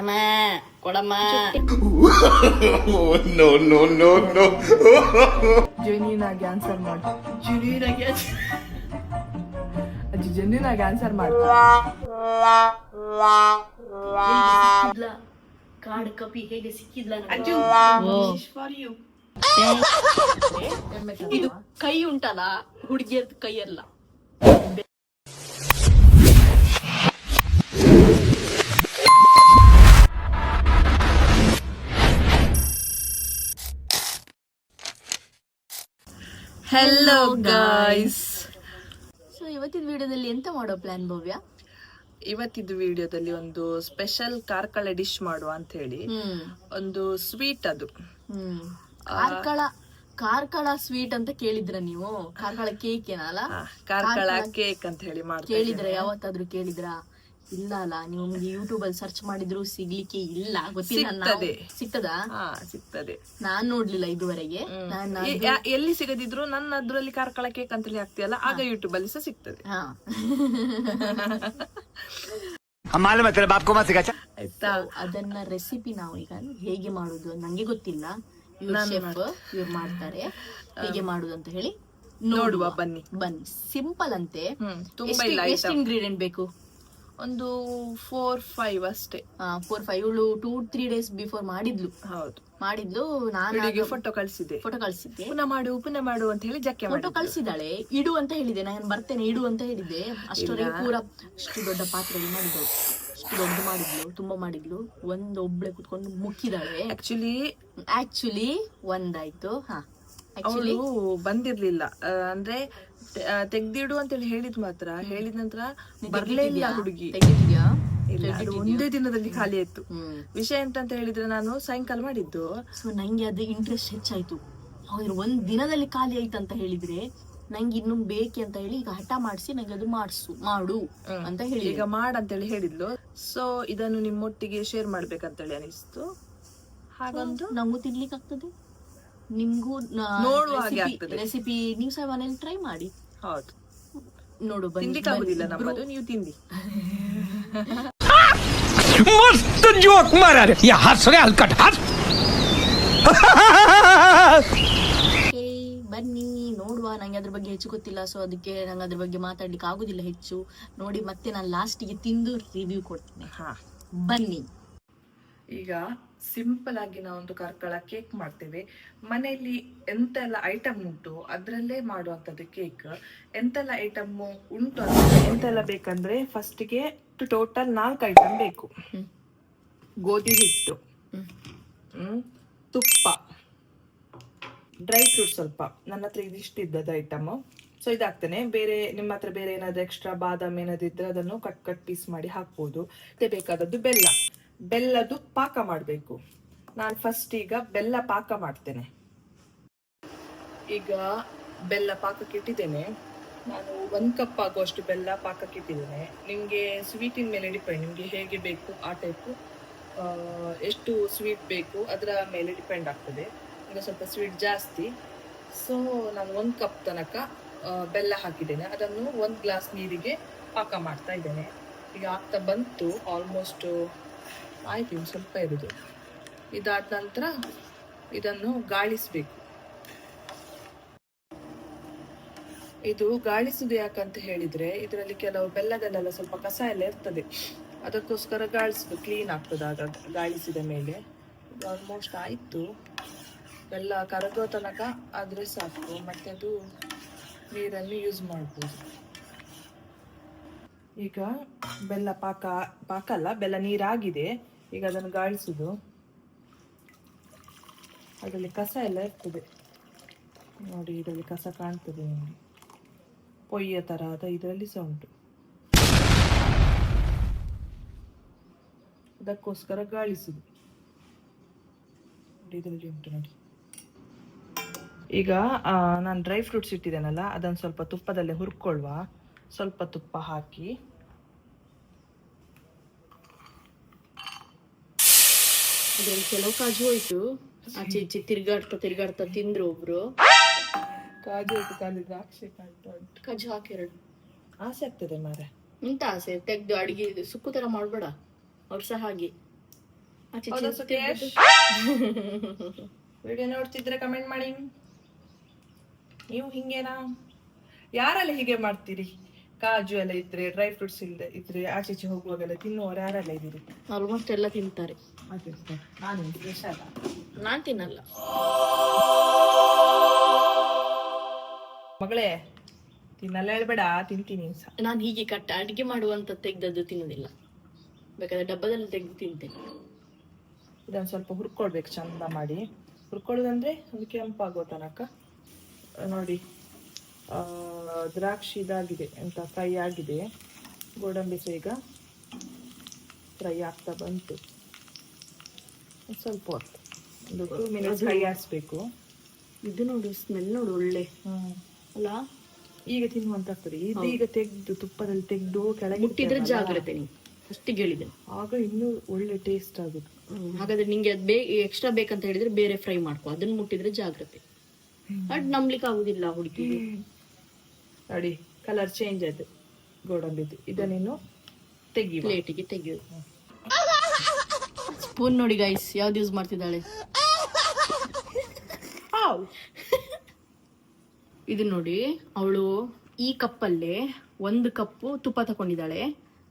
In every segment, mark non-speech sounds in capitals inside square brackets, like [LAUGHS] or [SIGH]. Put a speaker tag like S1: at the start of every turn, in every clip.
S1: ಅಮ್ಮ ಕೊಡಮ್ಮ.
S2: No no no no
S3: genuine ಆಗಿ ಆನ್ಸರ್ ಮಾಡು.
S1: ಜುನೀರಾಗಿ
S3: ಅಜ್ಜಿ ಜೆನ್ಯೂನ್ ಆಗಿ ಆನ್ಸರ್ ಮಾಡು.
S1: ಸಿಕ್ಕಿದ್ಲ? ಕಾಡು ಕಪಿ ಹೇಗೆ ಸಿಕ್ಕಿದ್ಲ ಅಜ್ಜು ಫಾರ್ ಯು ಇದು ಕೈ ಉಂಟಲ್ಲ? ಹುಡುಗಿಯರ್ದು ಕೈ ಅಲ್ಲ
S3: ಹೆಲೋ ಗಾಯ್ಸ್
S1: ಸೊ ಇವತ್ತಿನ ವಿಡಿಯೋದಲ್ಲಿ ಎಂತ ಮಾಡೋ ಪ್ಲಾನ್ ಭವ್ಯ?
S3: ಇವತ್ತಿದ್ದು ವಿಡಿಯೋದಲ್ಲಿ ಒಂದು ಸ್ಪೆಷಲ್ ಕಾರ್ಕಳ ಡಿಶ್ ಮಾಡುವ ಅಂತ ಹೇಳಿ. ಒಂದು ಸ್ವೀಟ್ ಅದು.
S1: ಕಾರ್ಕಳ ಕಾರ್ಕಳ ಸ್ವೀಟ್ ಅಂತ ಕೇಳಿದ್ರ ನೀವು? ಕಾರ್ಕಳ ಕೇಕ್ ಏನಲ್ಲ?
S3: ಕಾರ್ಕಳ ಕೇಕ್ ಅಂತ ಹೇಳಿ
S1: ಕೇಳಿದ್ರ ಯಾವತ್ತಾದ್ರೂ ಕೇಳಿದ್ರ? ಇಲ್ಲ ಅಲ್ಲ ನೀವು ಯೂಟ್ಯೂಬ್ ಅಲ್ಲಿ ಸರ್ಚ್ ಮಾಡಿದ್ರು ಸಿಗ್ಲಿಕ್ಕೆ ಇಲ್ಲ ಗೊತ್ತಿಲ್ಲ ನಾವು-
S3: ಸಿಗ್ತದೆ.
S1: ಸಿಗ್ತದಾ
S3: ಹಾ ಸಿಗ್ತದೆ
S1: ನಾನ್ ನೋಡ್ಲಿಲ್ಲ ಇದುವರೆಗೆ
S3: ಹ್ಮ್.
S1: ನಾನ್
S3: ಎ- ಯಾ- ಎಲ್ಲಿ ಸಿಗದಿದ್ರು ನನ್ನ ಅದ್ರಲ್ಲಿ ಕಾರ್ಕಳ ಕೇಕ್ ಅಂತ ಹೇಳಿ ಹಾಕ್ತಿಯಲ್ಲ ಆಗ ಯೂಟ್ಯೂಬ್ ಅಲ್ಲಿ ಸಹ ಸಿಗ್ತದೆ
S1: ಹಾ [LAUGHS]
S4: हम मालूम है तेरे बाप को मत सिखा
S3: ಆಯ್ತಾ
S1: ಅದನ್ನ ರೆಸಿಪಿ ನಾವು ಈಗ ಹೇಗೆ ಮಾಡುದು ನಂಗೆ ಗೊತ್ತಿಲ್ಲ ಇವ್ರ ಶೆಫ್ ಇವ್ರು ಮಾಡ್ತಾರೆ ಹೇಗೆ ಮಾಡುದು ಅಂತ ಹೇಳಿ
S3: ನೋಡುವ ಬನ್ನಿ
S1: ಬನ್ನಿ ಸಿಂಪಲ್ ಅಂತೆ
S3: ಹ್ಮ್ ತುಂಬಾ ಇಲ್ಲ
S1: ಎಷ್ಟು
S3: ಐಟಮ್
S1: ಇಂಗ್ರೀಡಿಯೆಂಟ್ ಬೇಕು
S3: ಒಂದು ಫೋರ್ ಫೈವ್ ಅಷ್ಟೇ.
S1: ಫೋರ್ ಫೈವ್ ಇವಳು ಟೂ ತ್ರೀ ಡೇಸ್ ಬಿಫೋರ್ ಮಾಡಿದ್ಲು.
S3: ಹೌದು.
S1: ಮಾಡಿದ್ಲು ನಾನು
S3: ಫೋಟೋ ಕಳಿಸಿದ್ದೆ.
S1: ಫೋಟೋ ಕಳಿಸಿದ್ದೆ.
S3: ಪುನಃ ಮಾಡು ಪುನಃ ಮಾಡು ಅಂತ ಹೇಳಿ ಜಕ್ಕೆ
S1: ಫೋಟೋ ಕಳಿಸಿದಾಳೆ ಇಡು ಅಂತ ಹೇಳಿದೆ ನಾನು ಬರ್ತೇನೆ ಇಡು ಅಂತ ಹೇಳಿದ್ದೆ. ಅಷ್ಟೊರೆಗೆ ಪೂರ ಅಷ್ಟು ದೊಡ್ಡ ಪಾತ್ರೆಯಲ್ಲಿ ಮಾಡಿದ್ದು. ಅಷ್ಟು ದೊಡ್ಡ ಮಾಡಿದ್ಲು ತುಂಬಾ ಮಾಡಿದ್ಲು. ಒಂದ್ ಒಬ್ಳೆ ಕುತ್ಕೊಂಡು ಮುಕ್ಕಿದಾಳೆ
S3: ಆಕ್ಚುಲಿ
S1: ಆಕ್ಚುಲಿ ಒಂದಾಯ್ತು. ಹಾ.
S3: ಅವಳು ಬಂದಿರ್ಲಿಲ್ಲ. ಅಂದ್ರೆ ತೆಗ್ದಿಡು ಅಂತ ಹೇಳಿ ಹೇಳಿದ್ ಮಾತ್ರ. ಹೇಳಿದ ನಂತರ ಬರ್ಲೇ ಇಲ್ಲ ಹುಡುಗಿ. ಅದು ಒಂದೇ ದಿನದಲ್ಲಿ ಖಾಲಿ ಆಯ್ತು. ವಿಷಯ ಎಂತ ಅಂತ ಹೇಳಿದ್ರೆ ನಾನು ಸಾಯಂಕಾಲ ಮಾಡಿದ್ದು.
S1: ಸೊ ನಂಗೆ ಅದು ಇಂಟ್ರೆಸ್ಟ್ ಹೆಚ್ಚಾಯ್ತು. ಅವ್ರು ಒಂದ್ ದಿನದಲ್ಲಿ ಖಾಲಿ ಆಯ್ತು ಅಂತ ಹೇಳಿದ್ರೆ ನಂಗೆ ಇನ್ನು ಬೇಕೆ ಅಂತ ಹೇಳಿ ಈಗ ಹಠ ಮಾಡಿಸಿ ನಂಗೆ ಅದು ಮಾಡಿಸು ಮಾಡು ಅಂತ ಹೇಳಿ
S3: ಈಗ ಮಾಡ ಅಂತ ಹೇಳಿ ಹೇಳಿದ್ಲು. ಸೊ ಇದನ್ನು ನಿಮ್ಮೊಟ್ಟಿಗೆ ಶೇರ್ ಮಾಡ್ಬೇಕಂತೇಳಿ ಅನಿಸ್ತು. ಹಾಗೊಂದು
S1: ನಂಗೂ ತಿನ್ಲಿಕ್ಕೆ ಆಗ್ತದೆ ನಿಮ್ಗೂ
S3: ನೋಡುವ ಹಾಗೆ
S1: ರೆಸಿಪಿ ನೀವು ಸಹ ಮನೇಲಿ ಟ್ರೈ ಮಾಡಿ.
S3: ಹೌದು.
S1: ನೋಡು
S3: ತಿನ್ಲಿಕ್ಕಾಗುದಿಲ್ಲ ನಮ್ಮದು ನೀವು ತಿಂದಿ
S4: ಮಸ್ತ್ ಜೋಕ್ ಮಾರಾರೆ ಯಾ ಅಲ್ಕಟ್
S1: ಹಸ್ ಬನ್ನಿ ನೋಡುವ. ನಂಗೆ ಅದ್ರ ಬಗ್ಗೆ ಹೆಚ್ಚು ಗೊತ್ತಿಲ್ಲ ಸೊ ಅದಕ್ಕೆ ನಂಗೆ ಅದ್ರ ಬಗ್ಗೆ ಮಾತಾಡ್ಲಿಕ್ಕೆ ಆಗುದಿಲ್ಲ ಹೆಚ್ಚು. ನೋಡಿ ಮತ್ತೆ ನಾನು ಲಾಸ್ಟಿಗೆ ತಿಂದು ರಿವ್ಯೂ ಕೊಡ್ತೀನಿ. ಬನ್ನಿ.
S3: ಈಗ ಸಿಂಪಲ್ ಆಗಿ ನಾವೊಂದು ಕಾರ್ಕಳ ಕೇಕ್ ಮಾಡ್ತೇವೆ. ಮನೆಯಲ್ಲಿ ಎಂತೆಲ್ಲ ಐಟಮ್ ಉಂಟು ಅದರಲ್ಲೇ ಮಾಡುವಂಥದ್ದು ಕೇಕ್. ಎಂತೆಲ್ಲ ಐಟಮ್ ಉಂಟು ಅಂತ ಎಂತೆಲ್ಲ ಬೇಕಂದ್ರೆ ಫಸ್ಟಿಗೆ ಟೋಟಲ್ ನಾಲ್ಕು ಐಟಮ್ ಬೇಕು. ಗೋಧಿ ಹಿಟ್ಟು. ತುಪ್ಪ. ಡ್ರೈ ಫ್ರೂಟ್ ಸ್ವಲ್ಪ. ನನ್ನ ಹತ್ರ ಇದಿಷ್ಟು ಇದ್ದದ್ದು ಐಟಮ್ ಸೊ ಇದಾಗ್ತಾನೆ. ಬೇರೆ ನಿಮ್ಮ ಹತ್ರ ಬೇರೆ ಏನಾದ್ರು ಎಕ್ಸ್ಟ್ರಾ ಬಾದಾಮ್ ಏನಾದ್ರು ಇದ್ರೆ ಅದನ್ನು ಕಟ್ ಕಟ್ ಪೀಸ್ ಮಾಡಿ ಹಾಕ್ಬೋದು. ಮತ್ತೆ ಬೇಕಾದದ್ದು ಬೆಲ್ಲ. ಬೆಲ್ಲದು ಪಾಕ ಮಾಡಬೇಕು. ನಾನು ಫಸ್ಟ್ ಈಗ ಬೆಲ್ಲ ಪಾಕ ಮಾಡ್ತೇನೆ. ಈಗ ಬೆಲ್ಲ ಪಾಕಕ್ಕೆ ಇಟ್ಟಿದ್ದೇನೆ. ನಾನು ಒಂದು ಕಪ್ ಆಗುವಷ್ಟು ಬೆಲ್ಲ ಪಾಕಕ್ಕೆ ಇಟ್ಟಿದ್ದೇನೆ. ನಿಮಗೆ ಸ್ವೀಟಿನ ಮೇಲೆ ಡಿಪೆಂಡ್ ನಿಮಗೆ ಹೇಗೆ ಬೇಕು ಆ ಟೈಪು ಎಷ್ಟು ಸ್ವೀಟ್ ಬೇಕು ಅದರ ಮೇಲೆ ಡಿಪೆಂಡ್ ಆಗ್ತದೆ. ಈಗ ಸ್ವಲ್ಪ ಸ್ವೀಟ್ ಜಾಸ್ತಿ. ಸೊ ನಾನು ಒಂದು ಕಪ್ ತನಕ ಬೆಲ್ಲ ಹಾಕಿದ್ದೇನೆ. ಅದನ್ನು ಒಂದು ಗ್ಲಾಸ್ ನೀರಿಗೆ ಪಾಕ ಮಾಡ್ತಾ ಇದ್ದೇನೆ. ಈಗ ಆಗ್ತಾ ಬಂತು ಆಲ್ಮೋಸ್ಟ್ ಆಯ್ತು ಇನ್ನು ಸ್ವಲ್ಪ ಇರುದು. ಇದಾದ ನಂತರ ಇದನ್ನು ಗಾಳಿಸ್ಬೇಕು. ಇದು ಗಾಳಿಸುದು ಯಾಕಂತ ಹೇಳಿದ್ರೆ, ಇದರಲ್ಲಿ ಕೆಲವು ಬೆಲ್ಲದಲ್ಲೆಲ್ಲ ಸ್ವಲ್ಪ ಕಸ ಎಲ್ಲ ಇರ್ತದೆ. ಅದಕ್ಕೋಸ್ಕರ ಗಾಳಿಸುದು ಕ್ಲೀನ್ ಆಗ್ತದೆ ಆಗ ಗಾಳಿಸಿದ ಮೇಲೆ. ಆಲ್ಮೋಸ್ಟ್ ಆಯ್ತು. ಬೆಲ್ಲ ಕರಗೋ ತನಕ ಆದ್ರೆ ಸಾಕು. ಮತ್ತೆ ಅದು ನೀರನ್ನು ಯೂಸ್ ಮಾಡ್ಬೋದು. ಈಗ ಬೆಲ್ಲ ಪಾಕ ಪಾಕ ಅಲ್ಲ ಬೆಲ್ಲ ನೀರಾಗಿದೆ. ಈಗ ಅದನ್ನು ಗಾಳಿಸುದು. ಅದರಲ್ಲಿ ಕಸ ಎಲ್ಲ ಇರ್ತದೆ. ನೋಡಿ, ಇದರಲ್ಲಿ ಕಸ ಕಾಣ್ತದೆ ನಿಮಗೆ. ಪೊಯ್ಯ ತರಹದ ಇದರಲ್ಲಿ ಸಹ ಉಂಟು. ಅದಕ್ಕೋಸ್ಕರ ಗಾಳಿಸುದು. ಇದರಲ್ಲಿ ಉಂಟು ನೋಡಿ. ಈಗ ನಾನು ಡ್ರೈ ಫ್ರೂಟ್ಸ್ ಇಟ್ಟಿದ್ದೇನಲ್ಲ, ಅದನ್ನು ಸ್ವಲ್ಪ ತುಪ್ಪದಲ್ಲೇ ಹುರ್ಕೊಳ್ಳುವ. ಸ್ವಲ್ಪ ತುಪ್ಪ ಹಾಕಿ.
S1: ಅದ್ರಲ್ಲಿ ಕೆಲವು ಕಾಜು ಹೋಯ್ತು. ಆಚೆ ಈಚೆ ತಿರ್ಗಾಡ್ತಾ ತಿರ್ಗಾಡ್ತಾ ತಿಂದ್ರು ಒಬ್ರು.
S3: ಕಾಜು ಹೋಯ್ತು ಕಾಲು ದ್ರಾಕ್ಷಿ
S1: ಕಾಜು ಹಾಕಿರಡು
S3: ಆಸೆ ಆಗ್ತದೆ ಮಾರೆ.
S1: ಎಂತ ಆಸೆ? ತೆಗ್ದು ಅಡಿಗೆ ಸುಕ್ಕು ತರ ಮಾಡ್ಬೇಡ. ಅವ್ರು ಸಹ ಹಾಗೆ. ಆಚೆ ಈಚೆ
S3: ವಿಡಿಯೋ ನೋಡ್ತಿದ್ರೆ ಕಮೆಂಟ್ ಮಾಡಿ. ನೀವು ಹಿಂಗೇನಾ? ಯಾರೆಲ್ಲ ಹೀಗೆ ಮಾಡ್ತೀರಿ? ಕಾಜು ಎಲ್ಲ ಇದ್ರೆ ಡ್ರೈ ಫ್ರೂಟ್ಸ್ ಇಲ್ಲದೆ ಇದ್ರೆ ಆಚೆ ಈಚೆ ಹೋಗುವಾಗೆಲ್ಲ ತಿನ್ನುವವರು ಯಾರೆಲ್ಲ ಇದ್ದೀರಿ?
S1: ಆಲ್ಮೋಸ್ಟ್ ಎಲ್ಲ ತಿಂತಾರೆ.
S3: ನಾನು ಅಲ್ಲ?
S1: ನಾನು ತಿನ್ನಲ್ಲ.
S3: ಮಗಳೇ ತಿನ್ನಲ್ಲ ಹೇಳ್ಬೇಡ ತಿಂತೀನಿ
S1: ನಾನು ಹೀಗೆ ಕಟ್ಟ ಅಡಿಗೆ ಮಾಡುವಂತ ತೆಗ್ದದ್ದು ತಿನ್ನೋದಿಲ್ಲ. ಬೇಕಾದ್ರೆ ಡಬ್ಬದಲ್ಲಿ ತೆಗೆದು ತಿಂತೇನೆ.
S3: ಇದನ್ನು ಸ್ವಲ್ಪ ಹುರ್ಕೊಳ್ಬೇಕು ಚಂದ ಮಾಡಿ. ಹುರ್ಕೊಳ್ಳೋದಂದ್ರೆ ಅದು ಕೆಂಪಾಗೋ ತನಕ. ನೋಡಿ. ದ್ರಾಕ್ಷಿ ಇದಾಗಿದೆ ಅಂತ ಫ್ರೈ ಆಗಿದೆ. ಗೋಡಂಬಿ ಸಹ ಈಗ ಫ್ರೈ ಆಗ್ತಾ ಬಂತು. ಸ್ವಲ್ಪ ಹೊತ್ತು. ಒಂದು ಟೂ ಮಿನಿಟ್ಸ್ ಫ್ರೈ ಆಡಿಸ್ಬೇಕು
S1: ಇದು ನೋಡು ಸ್ಮೆಲ್ ನೋಡು ಒಳ್ಳೆ. ಅಲ್ಲ?
S3: ಈಗ ತಿನ್ನುವಂತಾಗ್ತದೆ ಇದು ಈಗ ತೆಗ್ದು ತುಪ್ಪದಲ್ಲಿ ತೆಗ್ದು ಕೆಳಗೆ
S1: ಮುಟ್ಟಿದ್ರೆ ಜಾಗ್ರತೆ ನೀವು. ಅಷ್ಟಿಗೆ ಹೇಳಿದೆ
S3: ಆಗ ಇನ್ನೂ ಒಳ್ಳೆ ಟೇಸ್ಟ್ ಆಗುತ್ತೆ.
S1: ಹಾಗಾದ್ರೆ ನಿಂಗೆ ಅದು ಬೇ ಎಕ್ಸ್ಟ್ರಾ ಬೇಕಂತ ಹೇಳಿದ್ರೆ ಬೇರೆ ಫ್ರೈ ಮಾಡ್ಕೊ. ಅದನ್ನ ಮುಟ್ಟಿದ್ರೆ ಜಾಗ್ರತೆ ಬಟ್ ನಂಬ್ಲಿಕ್ಕೆ ಆಗುದಿಲ್ಲ ಹುಡುಗಿ
S3: ನೋಡಿ ಕಲರ್ ಚೇಂಜ್ ಆಯ್ತು. ಗೋಡಂಬಿದು ಇದನ್ನೇನು ತೆಗಿ
S1: ಪ್ಲೇಟಿಗೆ ತೆಗೆಯೋದು ಸ್ಪೂನ್ ನೋಡಿ ಗೈಸ್ ಯಾವ್ದು ಯೂಸ್ ಮಾಡ್ತಿದ್ದಾಳೆ? ಇದು ನೋಡಿ ಅವಳು ಈ ಕಪ್ಪಲ್ಲೇ ಒಂದು ಕಪ್ಪು ತುಪ್ಪ ತಗೊಂಡಿದ್ದಾಳೆ